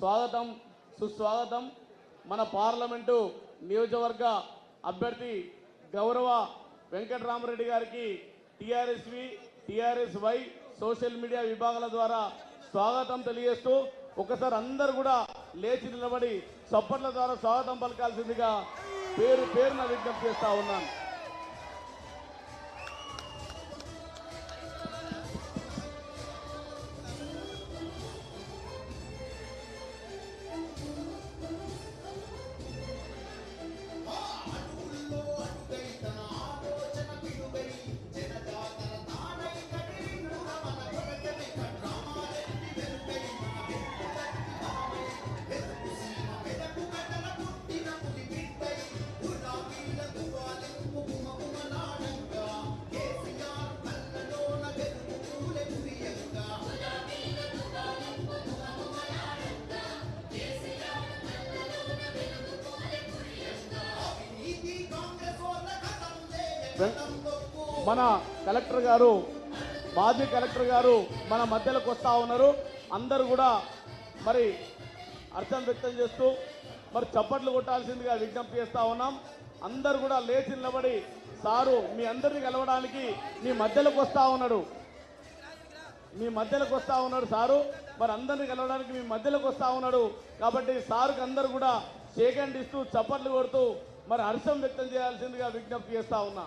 స్వాగతం సుస్వాగతం మన పార్లమెంటు నియోజకవర్గ అభ్యర్థి గౌరవ వెంకటరామరెడ్డి గారికి TRSV TRS Y social media విభాగాల ద్వారా స్వాగతం తెలియజేస్తూ ఒకసారి అందరు కూడా లేచి నిలబడి చప్పట్ల ద్వారా స్వాగతం పలకాల్సిందిగా పేరు పేరున విజ్ఞప్తి చేస్తా ఉన్నాను. మన కలెక్టర్ గారు మాజీ కలెక్టర్ గారు మన మధ్యలోకి వస్తూ ఉన్నారు. అందరూ కూడా మరి అర్థం వ్యక్తం చేస్తూ మరి చప్పట్లు కొట్టాల్సిందిగా విజ్ఞప్తి చేస్తూ ఉన్నాం. అందరు కూడా లేచి నిలబడి సారు మీ అందరిని కలవడానికి మీ మధ్యలోకి వస్తూ ఉన్నాడు. మీ మధ్యలోకి వస్తూ ఉన్నాడు సారు. మరి అందరిని కలవడానికి మీ మధ్యలోకి వస్తూ ఉన్నాడు. కాబట్టి సారుకు అందరు కూడా షేక్ ఇస్తూ చప్పట్లు కొడుతూ మరి హర్షం వ్యక్తం చేయాల్సిందిగా విజ్ఞప్తి చేస్తూ ఉన్నా.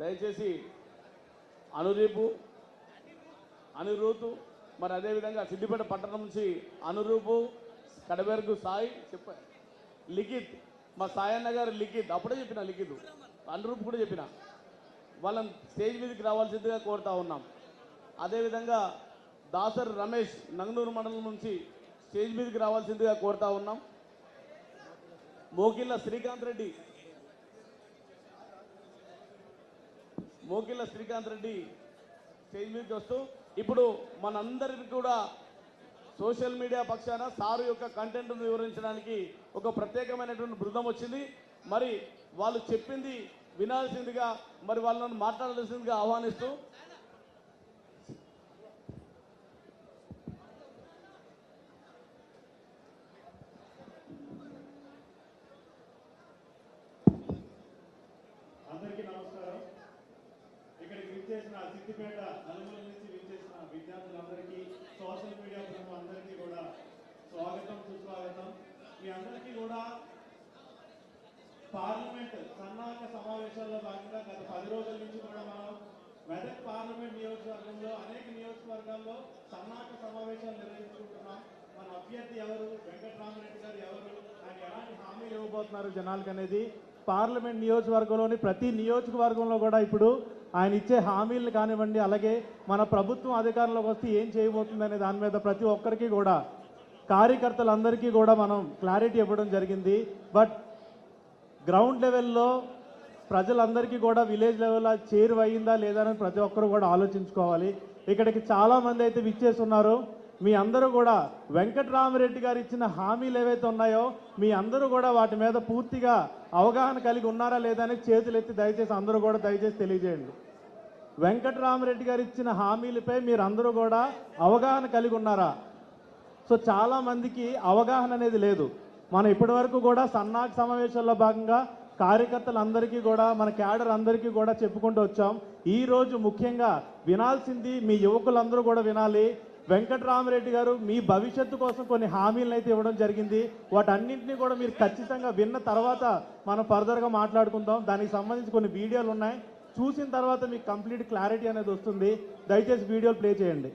దయచేసి అనురూపు అనురూతు మరి అదేవిధంగా సిద్దిపేట పట్టణం నుంచి అనురూపు కడబెరుగు సాయి చెప్ప లిఖిత్ మా సాయన్న గారు లిఖిత్ అప్పుడే చెప్పిన లిఖిత్. అనురూప్ కూడా చెప్పిన. వాళ్ళని స్టేజ్ మీదకి రావాల్సిందిగా కోరుతా ఉన్నాం. అదేవిధంగా దాసర్ రమేష్ నంగనూరు మండలం నుంచి స్టేజ్ మీదకి రావాల్సిందిగా కోరుతా ఉన్నాం. మోకిళ్ళ శ్రీకాంత్ రెడ్డి మోకిళ్ళ శ్రీకాంత్ రెడ్డి స్టేజ్ మీదకి వస్తూ ఇప్పుడు మనందరికి కూడా సోషల్ మీడియా పక్షాన సారు యొక్క కంటెంట్ను వివరించడానికి ఒక ప్రత్యేకమైనటువంటి బృందం వచ్చింది. మరి వాళ్ళు చెప్పింది వినాల్సిందిగా మరి వాళ్ళని మాట్లాడాల్సిందిగా ఆహ్వానిస్తూ అందరికీ నమస్కారం ఇక్కడికి విచ్చేసిన సిద్దిపేట నలుగుల నుంచి విచ్చేసిన విద్యార్థులందరికీ సోషల్ మీడియా బృందం అందరికీ కూడా స్వాగతం సుస్వాగతం మీ అందరికీ కూడా పార్లమెంట్ సన్నాహక సమావేశాల్లో భాగంగా గత పది రోజుల నుంచి కూడా మనం మెదక్ పార్లమెంట్ నియోజకవర్గంలో అనేక నియోజకవర్గాల్లో సన్నాహక సమావేశాలు నిర్వహించుకుంటున్నాం. మన అభ్యర్థి ఎవరు? వెంకటరామరెడ్డి గారు ఎవరు? ఆయన ఎలాంటి హామీలు ఇవ్వబోతున్నారు జనాలకు అనేది పార్లమెంట్ నియోజకవర్గంలోని ప్రతి నియోజకవర్గంలో కూడా ఇప్పుడు ఆయన ఇచ్చే హామీలు కానివ్వండి అలాగే మన ప్రభుత్వం అధికారంలోకి వస్తే ఏం చేయబోతుంది అనే దాని మీద ప్రతి ఒక్కరికి కూడా కార్యకర్తలందరికీ కూడా మనం క్లారిటీ ఇవ్వడం జరిగింది. బట్ గ్రౌండ్ లెవెల్లో ప్రజలందరికీ కూడా విలేజ్ లెవెల్లో చేరువయ్యిందా లేదా అని ప్రతి ఒక్కరు కూడా ఆలోచించుకోవాలి. ఇక్కడికి చాలా మంది అయితే విచ్చేస్తున్నారు మీ అందరూ కూడా వెంకటరామరెడ్డి గారు ఇచ్చిన హామీలు ఏవైతే ఉన్నాయో మీ అందరూ కూడా వాటి మీద పూర్తిగా అవగాహన కలిగి ఉన్నారా లేదా అని చేతులెత్తి దయచేసి అందరూ కూడా దయచేసి తెలియజేయండి. వెంకటరామరెడ్డి గారు ఇచ్చిన హామీలపై మీరు అందరూ కూడా అవగాహన కలిగి ఉన్నారా? సో చాలామందికి అవగాహన అనేది లేదు. మనం ఇప్పటి వరకు కూడా సన్నాహక సమావేశాల్లో భాగంగా కార్యకర్తలందరికీ కూడా మన క్యాడర్ అందరికీ కూడా చెప్పుకుంటూ వచ్చాం. ఈ రోజు ముఖ్యంగా వినాల్సింది మీ యువకులందరూ కూడా వినాలి. వెంకటరామరెడ్డి గారు మీ భవిష్యత్తు కోసం కొన్ని హామీలను అయితే ఇవ్వడం జరిగింది. వాటన్నింటినీ కూడా మీరు ఖచ్చితంగా విన్న తర్వాత మనం ఫర్దర్గా మాట్లాడుకుందాం. దానికి సంబంధించి కొన్ని వీడియోలు ఉన్నాయి. చూసిన తర్వాత మీకు కంప్లీట్ క్లారిటీ అనేది వస్తుంది. దయచేసి వీడియోలు ప్లే చేయండి.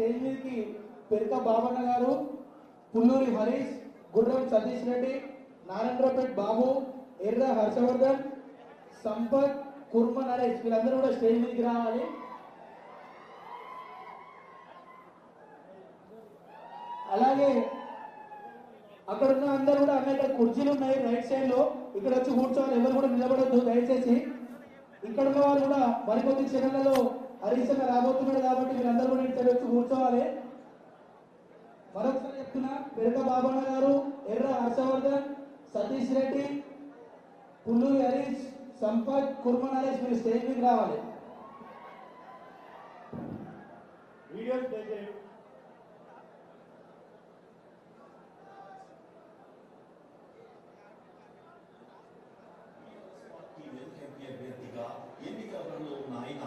స్టేజ్ మీదకి బాబన్న గారు పుల్లూరి హరీష్ గుర్రం సతీష్ రెడ్డి నారాయణరావుపేట్ బాబు ఎర్ర హర్షవర్ధన్ సంపత్ కుర్మ నరేష్ వీళ్ళందరూ కూడా స్టేజ్ మీదకి రావాలి. అలాగే అక్కడ ఉన్న అందరూ కూడా అన్న కుర్చీలు ఉన్నాయి రైట్ సైడ్లో. ఇక్కడ వచ్చి కూర్చోవాలి ఎవరు కూడా నిలబడద్దు. దయచేసి ఇక్కడ ఉన్న వాళ్ళు కూడా మరికొద్ది క్షణాలలో హరీశ్వర రాబోతున్నాడు కాబట్టి మీరందరూ కూడా ఇక్కడ వచ్చి కూర్చోవాలి. మరొకసారి చెప్తున్నా పెరక బాబన్న గారు ఎర్ర హర్షవర్ధన్ సతీష్ రెడ్డి పుల్లూరి హరీష్ సంపత్ కుర్మ నరేష్ మీరు స్టేజ్ మీద రావాలి. వీడియోస్ ఎన్నికలలో ఉన్న ఆయన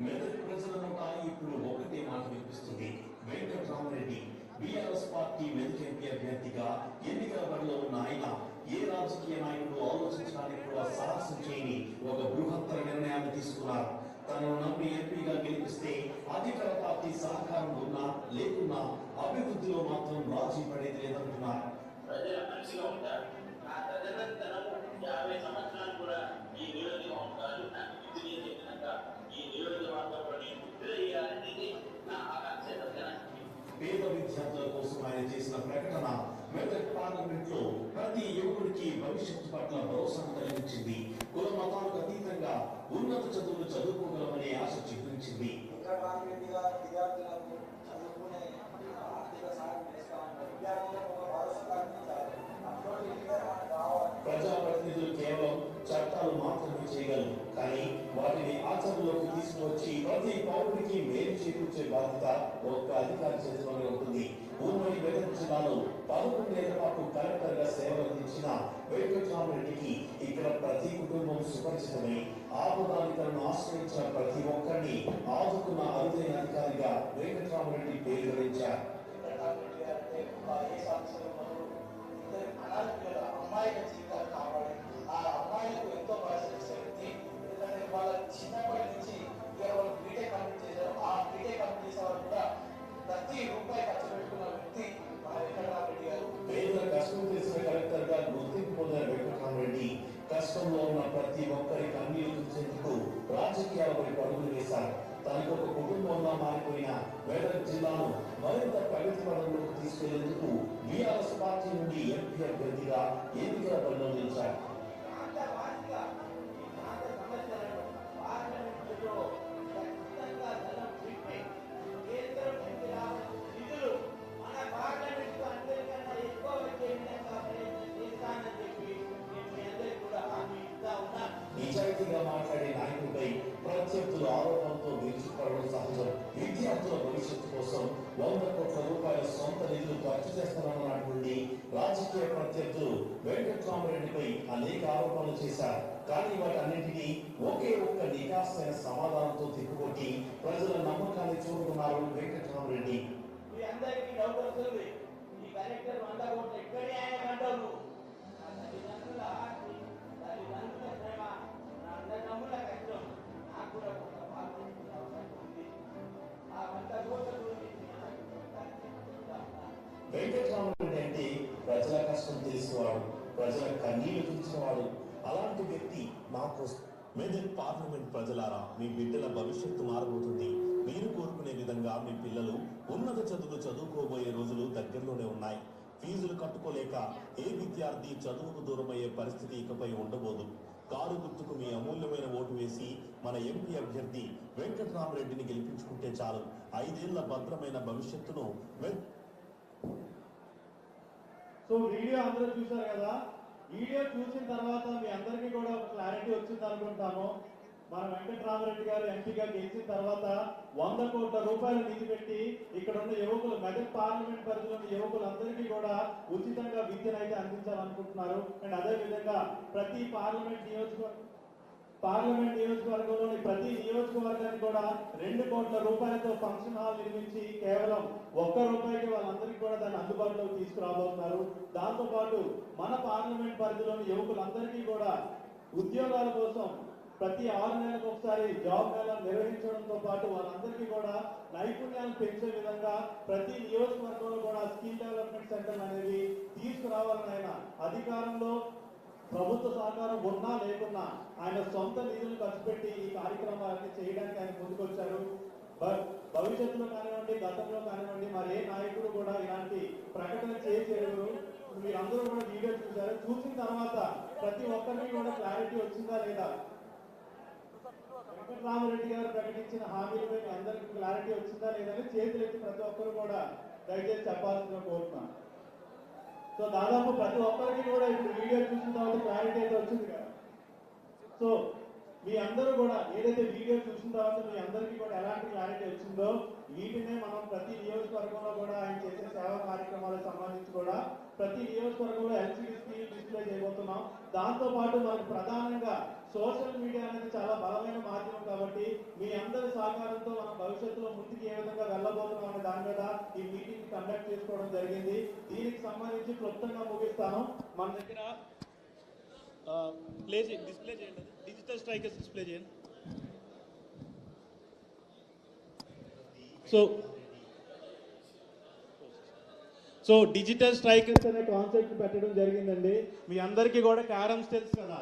మెదక్ ప్రజలను నోట ఇప్పుడు ఒకటే మాట వినిపిస్తుంది. Venkataramareddy BRS party Medak MP అభ్యర్థిగా ఎన్నికల బరిలో ఉన్న ఆయన ఏ రాజకీయ నాయకుడు ఆలోచించడానికి కూడా సాహసం చేయని ఒక బృహత్తర నిర్ణయాన్ని తీసుకున్నారు. తనను నమ్మి ఎంపీగా గెలిపిస్తే అధికార పార్టీ సహకారం ఉన్నా లేకున్నా అభివృద్ధిలో మాత్రం రాజీ పడేది లేదంటున్నారు ప్రజల మనిషిగా ఉంటారు. ఆ యాభై సంవత్సరాలు కూడా ఈ నియోజకవర్గాలు నాకు విధులు చెప్పినాక ఈ నియోజకవర్గంలోని నా ఆకాంక్ష పేద విద్యార్థుల కోసం ఆయన చేసిన ప్రకటన మెదక్ పార్లమెంట్లో ప్రతి యువకుడికి భవిష్యత్తు పట్ల భరోసాను కలిగించింది కుల మతాలకు అతీతంగా ఉన్నత చదువులు చదువుకోగలమనే ఆశ చూపించింది విద్యార్థులకు చదువుకునే ఆర్థిక సహాయం చేస్తామని విద్యార్థులకు ప్రజాప్రతినిధులు కేవలం చట్టాలు మాత్రమే చేయగలరు. కానీ వాటిని ఆచరణలోకి తీసుకువచ్చి ప్రతి పౌరుడికి మేలు చేకూర్చే బాధ్యత ఒక్క అధికారి చేతిలోనే ఉంటుంది. ఉమ్మడి మెదక్ జిల్లాలో పదకొండేళ్ళ పాటు కలెక్టర్గా సేవలు అందించిన వెంకటరామరెడ్డికి ఇక్కడ ప్రతి కుటుంబం సుపరిచితమై. ఆపదానికలను ఆశ్రయించిన ప్రతి ఒక్కరిని ఆదుకున్న అరుదైన అధికారిగా వెంకటరామరెడ్డి పేరు గడించారు అమ్మాయిల జీవితాలు అంటే నిజాయితీగా మాట్లాడే నాయకుడిపై ప్రత్యర్థుల ఆరోపణలతో విరుచుకుపడడం సహజం. విద్యార్థుల భవిష్యత్తు కోసం వంద కోట్ల రూపాయల సొంత నిధులు ఖర్చు చేస్తున్నారన్నటువంటి రాజకీయ ప్రత్యర్థులు వెంకట్రామరెడ్డిపై అనేక ఆరోపణలు చేశారు. కానీ వాటన్నింటినీ ఒకే ఒక్క నికాసైన సమాధానంతో తిప్పుకొట్టి ప్రజల నమ్మకాన్ని చూరుకున్నారు వెంకట్రామరెడ్డి. మీ అందరికీ డౌట్ వస్తుంది ఈ కలెక్టర్ వంద కోట్లు ఎక్కడే ఆయన అంటావు తల్లిదండ్రుల తల్లిదండ్రుల ప్రేమ కష్టం నాకు కూడా కొంత అవకాశం ఉంది ఆ వంద అంటే ప్రజల కష్టం ప్రజల కన్నీళ్ళు అలాంటి వ్యక్తి నా మెదక్ పార్లమెంట్ ప్రజలారా మీ బిడ్డల భవిష్యత్తు మారబోతుంది. మీరు కోరుకునే విధంగా మీ పిల్లలు ఉన్నత చదువులు చదువుకోబోయే రోజులు దగ్గరలోనే ఉన్నాయి. ఫీజులు కట్టుకోలేక ఏ విద్యార్థి చదువుకు దూరమయ్యే పరిస్థితి ఇకపై ఉండబోదు. కారు గుర్తుకు మీ అమూల్యమైన ఓటు వేసి మన ఎంపీ అభ్యర్థి వెంకటరామరెడ్డిని గెలిపించుకుంటే చాలు. ఐదేళ్ళ భద్రమైన భవిష్యత్తును సో వీడియో అందరూ చూశారు కదా? వీడియో చూసిన తర్వాత మీ అందరికీ కూడా క్లారిటీ వచ్చింది అనుకుంటాను మన వెంకటరామరెడ్డి గారు ఎంపీగా గెలిచిన తర్వాత వంద కోట్ల రూపాయలు నిధి పెట్టి ఇక్కడ ఉన్న యువకులు మెదక్ పార్లమెంట్ పరిధిలోని యువకులందరికీ కూడా ఉచితంగా విద్యను అయితే అందించాలనుకుంటున్నారు. అండ్ అదే విధంగా ప్రతి పార్లమెంట్ నియోజకవర్గ పార్లమెంట్ నియోజకవర్గంలోని ప్రతి నియోజకవర్గానికి కూడా రెండు కోట్ల రూపాయలతో ఫంక్షన్ హాల్ నిర్మించి కేవలం ఒక్క రూపాయికి వాళ్ళందరికీ కూడా దాన్ని అందుబాటులోకి తీసుకురాబోతున్నారు. దాంతోపాటు మన పార్లమెంట్ పరిధిలోని యువకులందరికీ కూడా ఉద్యోగాల కోసం ప్రతి ఆరు నెలలకు ఒకసారి జాబ్ మేళా నిర్వహించడంతో పాటు వాళ్ళందరికీ కూడా నైపుణ్యాలు పెంచే విధంగా ప్రతి నియోజకవర్గంలో కూడా స్కిల్ డెవలప్మెంట్ సెంటర్ అనేది తీసుకురావాలని ఆయన అధికారంలో ప్రభుత్వ సహకారం ఉన్నా లేకున్నా ఆయన సొంత నిధులు ఖర్చు పెట్టి ఈ కార్యక్రమాలన్నీ చేయడానికి ఆయన ముందుకొచ్చారు. భవిష్యత్తులో కానివ్వండి గతంలో కానివ్వండి మరి ఏ నాయకుడు కూడా ఇలాంటి ప్రకటన చేయలేరు అందరూ కూడా వీడియో చూశారు. చూసిన తర్వాత ప్రతి ఒక్కరికి కూడా క్లారిటీ వచ్చిందా లేదా? వెంకటరామరెడ్డి గారు ప్రకటించిన హామీలపై మీ అందరికీ క్లారిటీ వచ్చిందా లేదని చేతులు ఎత్తి ప్రతి ఒక్కరు కూడా దయచేసి చెప్పాల్సిన కోరుతున్నాను. సో దాదాపు ప్రతి ఒక్కరికి కూడా ఇప్పుడు వీడియో చూసిన తర్వాత క్లారిటీ అయితే వచ్చింది కదా. సో మీ అందరూ కూడా ఏదైతే వీడియో చూసిన తర్వాత మీ అందరికీ కూడా ఎలాంటి క్లారిటీ వచ్చిందో వీటినే మనం ప్రతి నియోజకవర్గంలో కూడా ఆయన చేసే సేవా కార్యక్రమాలకు సంబంధించి కూడా ప్రతి నియోజకవర్గంలో ఎల్సిడి స్క్రీన్ డిస్ప్లే చేయబోతున్నాం. దాంతో పాటు మనకు ప్రధానంగా సోషల్ మీడియా అనేది చాలా బలమైన మాధ్యమం కాబట్టి మీ అందరి సహకారంతో మనం భవిష్యత్తులో ముందుకు ఏ విధంగా వెళ్ళబోతున్నాం అనే దాని మీద ఈ మీటింగ్ కండక్ట్ చేసుకోవడం జరిగింది. దీనికి సంబంధించి క్లుప్తంగా ముగిస్తాను. మన దగ్గర ప్లే చేయండి డిస్ప్లే చేయండి డిజిటల్ స్ట్రైకర్స్ డిస్ప్లే చేయండి. సో సో డిజిటల్ స్ట్రైకర్స్ అనే కాన్సెప్ట్ పెట్టడం జరిగిందండి. మీ అందరికీ కూడా క్యారమ్స్ తెలుసు కదా.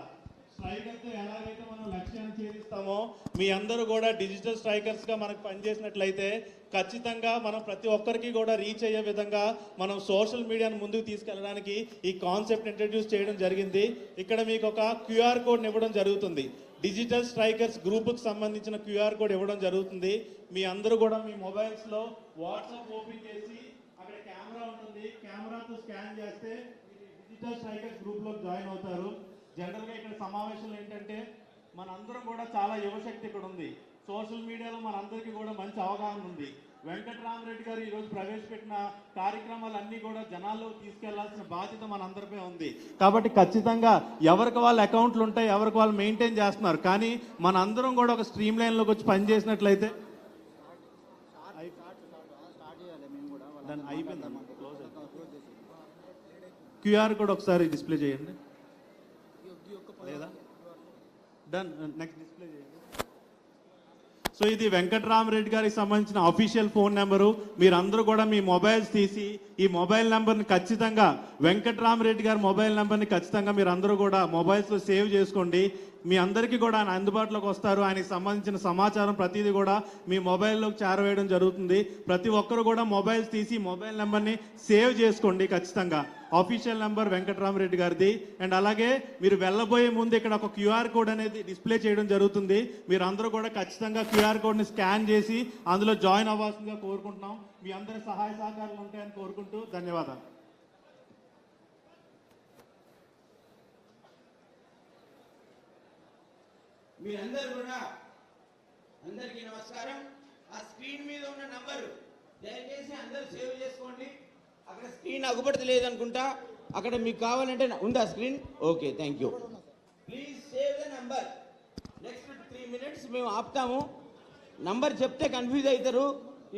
స్ట్రైకర్స్ ఎలాగైతే మనం లక్ష్యాన్ని చేరిస్తామో మీ అందరూ కూడా డిజిటల్ స్ట్రైకర్స్గా మనకు పనిచేసినట్లయితే ఖచ్చితంగా మనం ప్రతి ఒక్కరికి కూడా రీచ్ అయ్యే విధంగా మనం సోషల్ మీడియాను ముందుకు తీసుకెళ్ళడానికి ఈ కాన్సెప్ట్ ఇంట్రడ్యూస్ చేయడం జరిగింది. ఇక్కడ మీకు ఒక క్యూఆర్ కోడ్ని ఇవ్వడం జరుగుతుంది. డిజిటల్ స్ట్రైకర్స్ గ్రూప్కి సంబంధించిన క్యూఆర్ కోడ్ ఇవ్వడం జరుగుతుంది. మీ అందరూ కూడా మీ మొబైల్స్లో వాట్సాప్ ఓపెన్ చేసి అక్కడ కెమెరా ఉంటుంది. కెమెరాతో స్కాన్ చేస్తే డిజిటల్ స్ట్రైకర్స్ గ్రూప్లో జాయిన్ అవుతారు. జనరల్గా ఇక్కడ సమావేశాలు ఏంటంటే మనందరం కూడా చాలా యువశక్తి ఇక్కడ ఉంది. సోషల్ మీడియాలో మనందరికీ కూడా మంచి అవగాహన ఉంది. వెంకటరామరెడ్డి గారు ఈరోజు ప్రవేశపెట్టిన కార్యక్రమాలన్నీ కూడా జనాల్లో తీసుకెళ్ళాల్సిన బాధ్యత మనందరిపై ఉంది. కాబట్టి ఖచ్చితంగా ఎవరికి వాళ్ళ అకౌంట్లు ఉంటాయి ఎవరికి వాళ్ళు మెయింటైన్ చేస్తున్నారు కానీ మనందరం కూడా ఒక స్ట్రీమ్ లైన్లోకి వచ్చి పనిచేసినట్లయితే అయిపోయిందమ్మా క్యూఆర్ కోడ్ ఒకసారి డిస్ప్లే చేయండి లేదా డన్ నెక్స్ట్ డిస్ప్లే చేయండి. సో ఇది వెంకటరామరెడ్డి గారికి సంబంధించిన అఫీషియల్ ఫోన్ నెంబరు మీరందరూ కూడా మీ మొబైల్స్ తీసి ఈ మొబైల్ నెంబర్ని ఖచ్చితంగా వెంకటరామరెడ్డి గారి మొబైల్ నెంబర్ని ఖచ్చితంగా మీరు కూడా మొబైల్స్లో సేవ్ చేసుకోండి. మీ అందరికీ కూడా ఆయన అందుబాటులోకి వస్తారు. ఆయనకి సంబంధించిన సమాచారం ప్రతిదీ కూడా మీ మొబైల్లోకి చేరవేయడం జరుగుతుంది. ప్రతి ఒక్కరు కూడా మొబైల్స్ తీసి మొబైల్ నెంబర్ని సేవ్ చేసుకోండి ఖచ్చితంగా. ఆఫీషియల్ నెంబర్ వెంకటరామరెడ్డి గారిది. అండ్ అలాగే మీరు వెళ్ళబోయే ముందు ఇక్కడ ఒక క్యూఆర్ కోడ్ అనేది డిస్ప్లే చేయడం జరుగుతుంది. మీరు అందరూ కూడా ఖచ్చితంగా క్యూఆర్ కోడ్ని స్కాన్ చేసి అందులో జాయిన్ అవ్వాల్సిందిగా కోరుకుంటున్నాం. మీ అందరి సహాయ సహకారాలు ఉంటాయని కోరుకుంటూ ధన్యవాదాలు. మీరందరూ కూడా అందరికీ నమస్కారం. ఆ స్క్రీన్ మీద ఉన్న నంబరు దయచేసి అందరూ సేవ్ చేసుకోండి. అక్కడ స్క్రీన్ అగుపడతలేదు అనుకుంటా అక్కడ మీకు కావాలంటే ఉందా screen? Okay thank you please save the number next three minutes మేము ఆపుతాము. నంబర్ చెప్తే కన్ఫ్యూజ్ అవుతారు.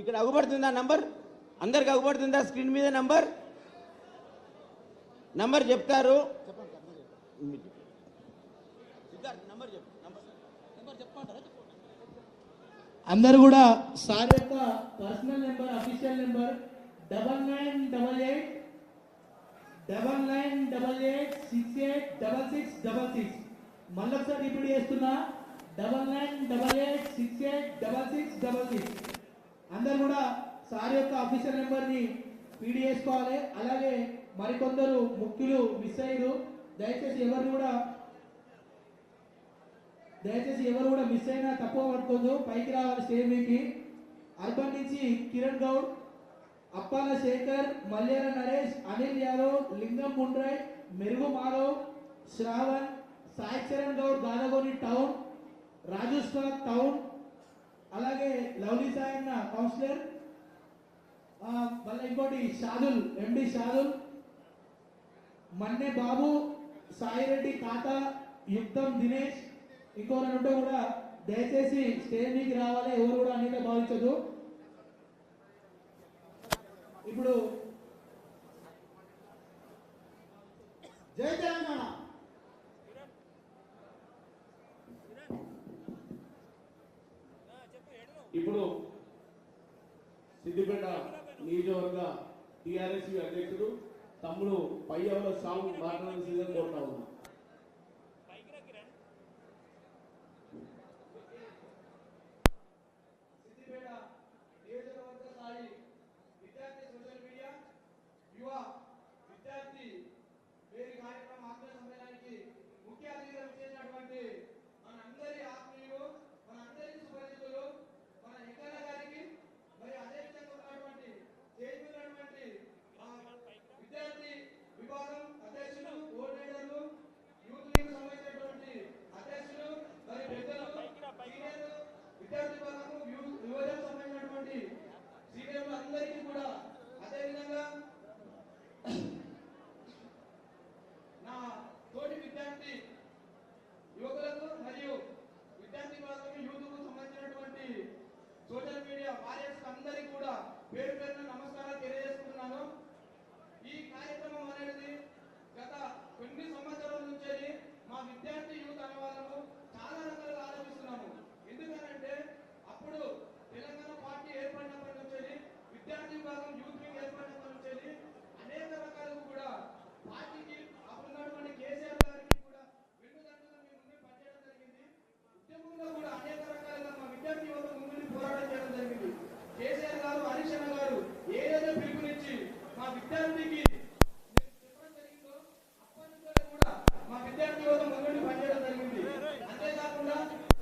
ఇక్కడ అగుపడుతుందా నంబర్ అందరికి అగుపడుతుందా స్క్రీన్ మీద నంబర్ నంబర్ చెప్తారు. అందరు కూడా సార్ యొక్క personal number official number double nine double eight double nine double eight six eight double six double six మళ్ళొకసారి రిపీట్ చేస్తున్నా. Double nine double eight six eight double six double six అందరు కూడా sir యొక్క officer నెంబర్ని PD చేసుకోవాలి. అలాగే మరికొందరు ముఖ్యులు మిస్ అయ్యారు. దయచేసి ఎవరు కూడా దయచేసి ఎవరు కూడా మిస్ అయినా తక్కువ పడుకోదు. పైకి రావాలి స్టేజ్ మీదకి. అర్బన్ నుంచి కిరణ్ గౌడ్ అప్పాల Shekhar Malyala Naresh Anil Yadav Lingam Mundrai Merugu Madhav Shravan Sai Charan Goud Gadagoni town Raju stock town అలాగే లవ్లీ సాయన్న కౌన్సిలర్ మళ్ళీ ఇంకోటి షాదుల్ ఎండి షాదుల్ మన్నె బాబు సాయిరెడ్డి తాత యుక్తం దినేష్ ఇంకో రెండు కూడా దయచేసి స్టేజ్ మీకు రావాలి ఎవరు కూడా అన్నిగా భావించదు ఇప్పుడు జై తెలంగాణ. ఇప్పుడు సిద్దిపేట నియోజకవర్గ టిఆర్ఎస్ అధ్యక్షుడు తమ్ముడు పై పయ్యవల సాగు మాట్లాడాల్సిందని కోరుతా ఉన్నా. కేసీఆర్ గారు హరీష్ అన్న గారు ఏదైతే పిలుపునిచ్చి మా విద్యార్థికి మా విద్యార్థి యువత ముందు పనిచేయడం జరిగింది. అంతేకాకుండా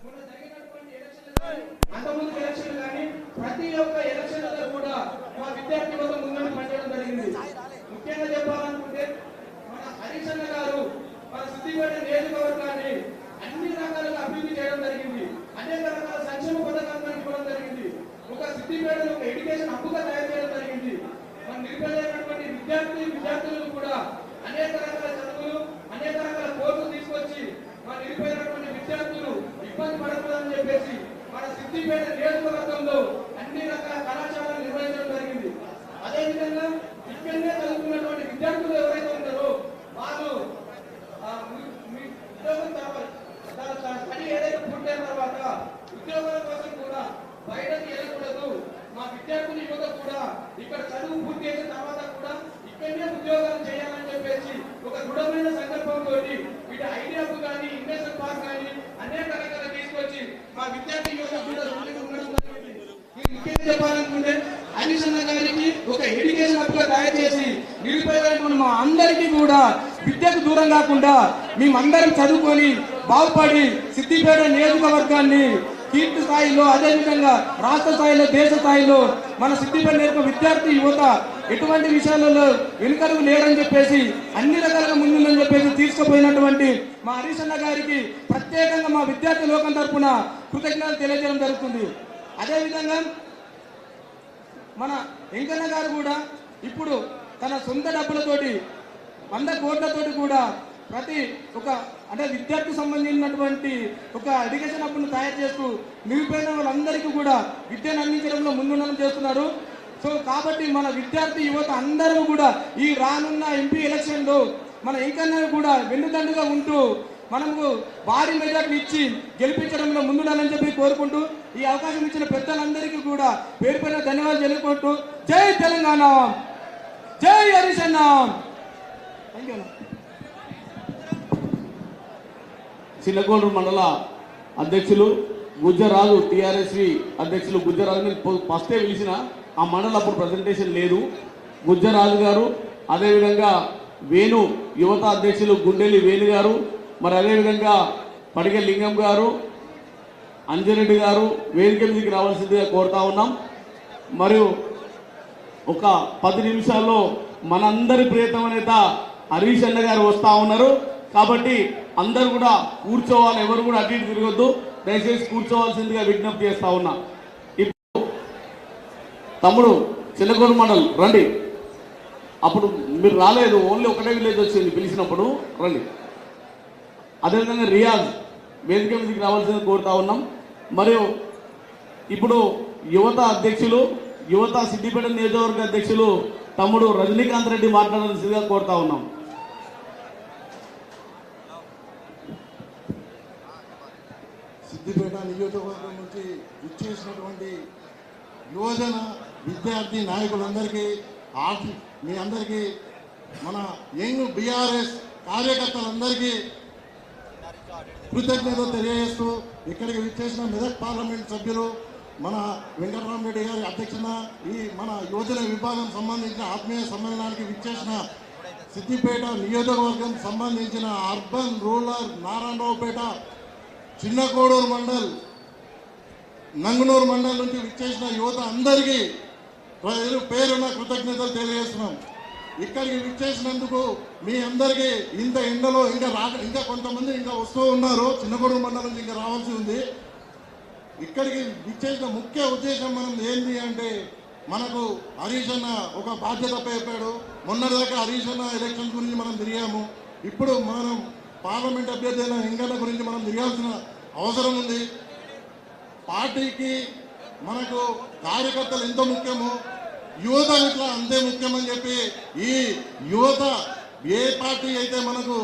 మొన్న జరిగినటువంటి ఎలక్షన్లు కానీ అంతకుముందు ఎలక్షన్లు కానీ ప్రతి ఒక్క ఎలక్షన్లలో కూడా మా విద్యార్థి యువత ముందు పనిచేయడం జరిగింది. ముఖ్యంగా చెప్పాలనుకుంటే మన హరీష్ అన్న గారు మన సిద్దిపేట నియోజకవర్గాన్ని అన్ని రకాలుగా అభివృద్ధి చేయడం జరిగింది. అనేక రకాల సంక్షేమ పథకాలను ఇవ్వడం జరిగింది ఒక సిద్దిపేటను ఒక ఎడ్యుకేషన్ హక్కుగా తయారు చేయడం జరిగింది. మన నిరుపేదైనటువంటి విద్యార్థి విద్యార్థులు కూడా అనేక రకాల చదువులు అనేక రకాల కోర్సులు తీసుకొచ్చి మన నిరుపేదైనటువంటి విద్యార్థులు ఇబ్బంది పడకూడదని చెప్పేసి మన సిద్దిపేట నియోజకవర్గంలో అన్ని రకాల కళాశాలలు నిర్వహించడం జరిగింది అదేవిధంగా ఇక్కడనే చదువుకున్నటువంటి విద్యార్థులు ఎవరైతే ఉంటారో వాళ్ళు ఆ, మీ- మీ ఉద్యోగం తర్వాత తన- తన స్టడీ ఏదైతే పూర్తయిన తర్వాత ఉద్యోగాల కోసం కూడా బయటకు వెళ్ళకూడదు మా విద్యార్థులు యువత కూడా ఇక్కడ చదువు పూర్తి చేసిన తర్వాత కూడా ఇక్కడనే ఉద్యోగాలు చేయాలని చెప్పేసి ఒక దృఢమైన తోటి వీటి ఐడియాకు కానీ ఇన్వెస్టర్ పార్క్ కానీ అనేక రకాల తీసుకొచ్చి మా విద్యార్థి ముఖ్యంగా చెప్పాలనుకుంటే హరీష్ అన్న గారికి ఒక ఎడ్యుకేషన్ హబ్ తయారు చేసి నిరుపేదలైన మా అందరికీ కూడా విద్యకు దూరం కాకుండా మేమందరం చదువుకొని బాగుపడి సిద్దిపేట నియోజకవర్గాన్ని కీర్తి స్థాయిలో అదేవిధంగా రాష్ట్ర స్థాయిలో దేశ స్థాయిలో మన సిద్దిపేట నేర్ప విద్యార్థి యువత ఎటువంటి విషయాలలో వెనుకరుగు లేరని చెప్పేసి అన్ని రకాలుగా ముందుందని చెప్పేసి తీసుకుపోయినటువంటి మా హరీష్ అన్న గారికి ప్రత్యేకంగా మా విద్యార్థి లోకం తరఫున కృతజ్ఞతలు తెలియజేయడం జరుగుతుంది. అదేవిధంగా మన వెంకన్న గారు కూడా ఇప్పుడు తన సొంత డబ్బులతోటి వంద కోట్లతోటి కూడా ప్రతి ఒక అంటే విద్యార్థికి సంబంధించినటువంటి ఒక ఎడ్యుకేషన్ అప్పును తయారు చేస్తూ మిగిలిపోయిన వాళ్ళందరికీ కూడా విద్యను అందించడంలో ముందుండడం చేస్తున్నారు. సో కాబట్టి మన విద్యార్థి యువత అందరూ కూడా ఈ రానున్న ఎంపీ ఎలక్షన్లో మన ఇంకన్నా కూడా వెన్నుదండుగా ఉంటూ మనకు భారీ మెజార్టీ ఇచ్చి గెలిపించడంలో ముందుండాలని చెప్పి కోరుకుంటూ ఈ అవకాశం ఇచ్చిన పెద్దలందరికీ కూడా పేరు పైన ధన్యవాదాలు తెలుపుకుంటూ జై తెలంగాణ. జై హరీష్ అన్న. థ్యాంక్ యూ చిన్నకోడూరు మండల అధ్యక్షులు గుజ్జరాజు టిఆర్ఎస్వి అధ్యక్షులు గుజ్జరాజు నేను ఫస్టే పిలిచిన. ఆ మండలం అప్పుడు ప్రజెంటేషన్ లేదు. గుజ్జరాజు గారు అదేవిధంగా వేణు యువత అధ్యక్షులు గుండెలి వేణు గారు మరి అదేవిధంగా పడిగే లింగం గారు అంజరెడ్డి గారు వేదిక మీదకి రావాల్సిందిగా కోరుతా ఉన్నాం. మరియు ఒక పది నిమిషాల్లో మనందరి ప్రియతమ నేత హరీష్ అన్న గారు వస్తూ ఉన్నారు. కాబట్టి అందరూ కూడా కూర్చోవాలి ఎవరు కూడా అటు ఇటు తిరగొద్దు. దయచేసి కూర్చోవాల్సిందిగా విజ్ఞప్తి చేస్తా ఉన్నా. తమ్ముడు చిన్నగోడు మండల్ రండి. అప్పుడు మీరు రాలేదు ఓన్లీ ఒకటే విలేజ్ వచ్చింది పిలిచినప్పుడు రండి. అదేవిధంగా రియాజ్ వేదిక మీదకి రావాల్సింది కోరుతా ఉన్నాం. మరియు ఇప్పుడు యువత అధ్యక్షులు యువత సిద్దిపేట నియోజకవర్గ అధ్యక్షులు తమ్ముడు రజనీకాంత్ రెడ్డి మాట్లాడాల్సిందిగా కోరుతా ఉన్నాం. సిద్దిపేట నియోజకవర్గం నుంచి ఇచ్చేసినటువంటి యువజన విద్యార్థి నాయకులందరికీ ఆర్టి మీ అందరికీ మన యంగ్ బీఆర్ఎస్ కార్యకర్తలందరికీ కృతజ్ఞతలు తెలియజేస్తూ ఇక్కడికి విచ్చేసిన మెదక్ పార్లమెంట్ సభ్యులు మన వెంకటరామరెడ్డి గారి అధ్యక్షన ఈ మన యువజన విభాగం సంబంధించిన ఆత్మీయ సమ్మేళనానికి విచ్చేసిన సిద్దిపేట నియోజకవర్గం సంబంధించిన అర్బన్ రూరల్ నారాయణరావుపేట చిన్నకోడూరు మండల్ నంగునూరు మండల్ నుంచి విచ్చేసిన యువత అందరికీ పేరున కృతజ్ఞతలు తెలియజేస్తున్నాం. ఇక్కడికి విచ్చేసినందుకు మీ అందరికీ ఇంత ఎండలో ఇంకా రా ఇంకా కొంతమంది ఇంకా వస్తూ ఉన్నారు. చిన్నగూడెం మండలం నుంచి ఇంకా రావాల్సి ఉంది. ఇక్కడికి విచ్చేసిన ముఖ్య ఉద్దేశం మనం ఏంటి అంటే మనకు హరీష్ అన్న ఒక బాధ్యత పేపాడు మొన్నటిదాకా హరీష్ అన్న ఎలక్షన్ గురించి మనం తిరిగాము. ఇప్పుడు మనం పార్లమెంట్ అభ్యర్థి అయిన వెంకన్న గురించి మనం తిరగాల్సిన అవసరం ఉంది. పార్టీకి మనకు కార్యకర్తలు ఎంత ముఖ్యమో. యువత ఇట్లా అంతే ముఖ్యమని చెప్పి ఈ యువత ఏ పార్టీ అయితే మనకు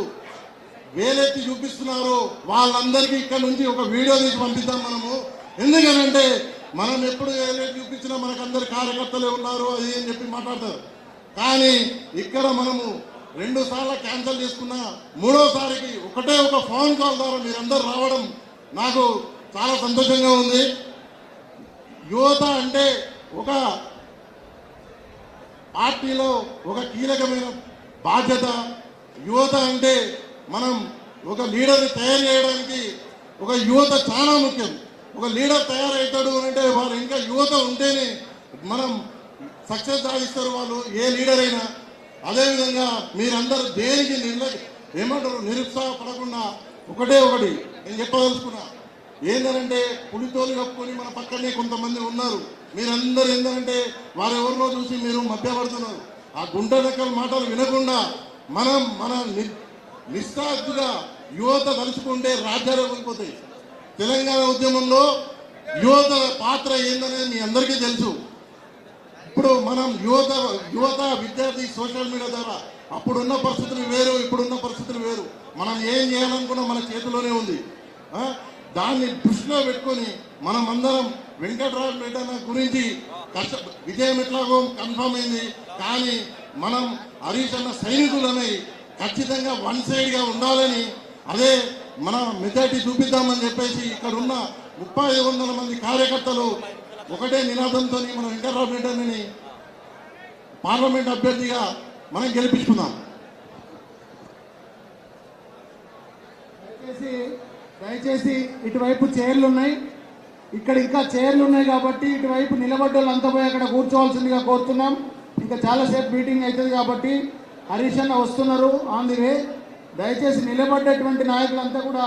వేలెత్తి చూపిస్తున్నారో వాళ్ళందరికీ ఇక్కడ నుంచి ఒక వీడియో తీసి పంపిద్దాం మనము. ఎందుకనంటే మనం ఎప్పుడు వేలెత్తి చూపించినా మనకు అందరు కార్యకర్తలే ఉన్నారు అది అని చెప్పి మాట్లాడతారు. కానీ ఇక్కడ మనము రెండు సార్లు క్యాన్సిల్ చేసుకున్న మూడోసారికి ఒకటే ఒక ఫోన్ కాల్ ద్వారా మీరందరూ రావడం నాకు చాలా సంతోషంగా ఉంది. యువత అంటే ఒక పార్టీలో ఒక కీలకమైన బాధ్యత. యువత అంటే మనం ఒక లీడర్ని తయారు చేయడానికి ఒక యువత చాలా ముఖ్యం. ఒక లీడర్ తయారవుతాడు అంటే వారు ఇంకా యువత ఉంటేనే మనం సక్సెస్ సాధిస్తారు వాళ్ళు ఏ లీడర్ అయినా. అదేవిధంగా మీరందరూ దేనికి నిర్ల ఏమంటారు? నిరుత్సాహపడకుండా ఒకటే ఒకటి నేను చెప్పదలుచుకున్నా. ఏంటంటే పులితోలు కప్పుకొని మన పక్కనే కొంతమంది ఉన్నారు. మీరందరూ ఏంటంటే వారు ఎవరినో చూసి మీరు మభ్యపడుతున్నారు. ఆ గుంట రెక్కల మాటలు వినకుండా మనం మన ని- యువత తలుచుకుంటే రాజ్యాలు వెళ్ళిపోతాయి తెలంగాణ ఉద్యమంలో యువత పాత్ర ఏందనేది మీ అందరికీ తెలుసు. ఇప్పుడు మనం యువత యువత విద్యార్థి సోషల్ మీడియా ద్వారా అప్పుడున్న పరిస్థితులు వేరు ఇప్పుడున్న పరిస్థితులు వేరు. మనం ఏం చేయాలనుకున్నా మన చేతిలోనే ఉంది. దాన్ని దృష్టిలో పెట్టుకొని మనం అందరం వెంకటరావు రెడ్డి గురించి కష్ట విజయం ఎట్లాగో కన్ఫర్మ్ అయింది. కానీ మనం హరీష్ అన్న సైనికులని ఖచ్చితంగా వన్ సైడ్గా ఉండాలని అదే మన మెజార్టీ చూపిద్దామని చెప్పేసి ఇక్కడ ఉన్న ముప్పై ఐదు వందల మంది కార్యకర్తలు ఒకటే నినాదంతో మన వెంకటరావు రెడ్డి పార్లమెంట్ అభ్యర్థిగా మనం గెలిపించుకుందాం దయచేసి దయచేసి ఇటువైపు చైర్లు ఉన్నాయి. ఇక్కడ ఇంకా చైర్లు ఉన్నాయి కాబట్టి ఇటువైపు నిలబడ్డ వాళ్ళంతా పోయి అక్కడ కూర్చోవాల్సిందిగా కోరుతున్నాం. ఇంకా చాలాసేపు మీటింగ్ అవుతుంది కాబట్టి హరీష్ అన్న వస్తున్నారు. On the way. దయచేసి నిలబడ్డటువంటి నాయకులంతా కూడా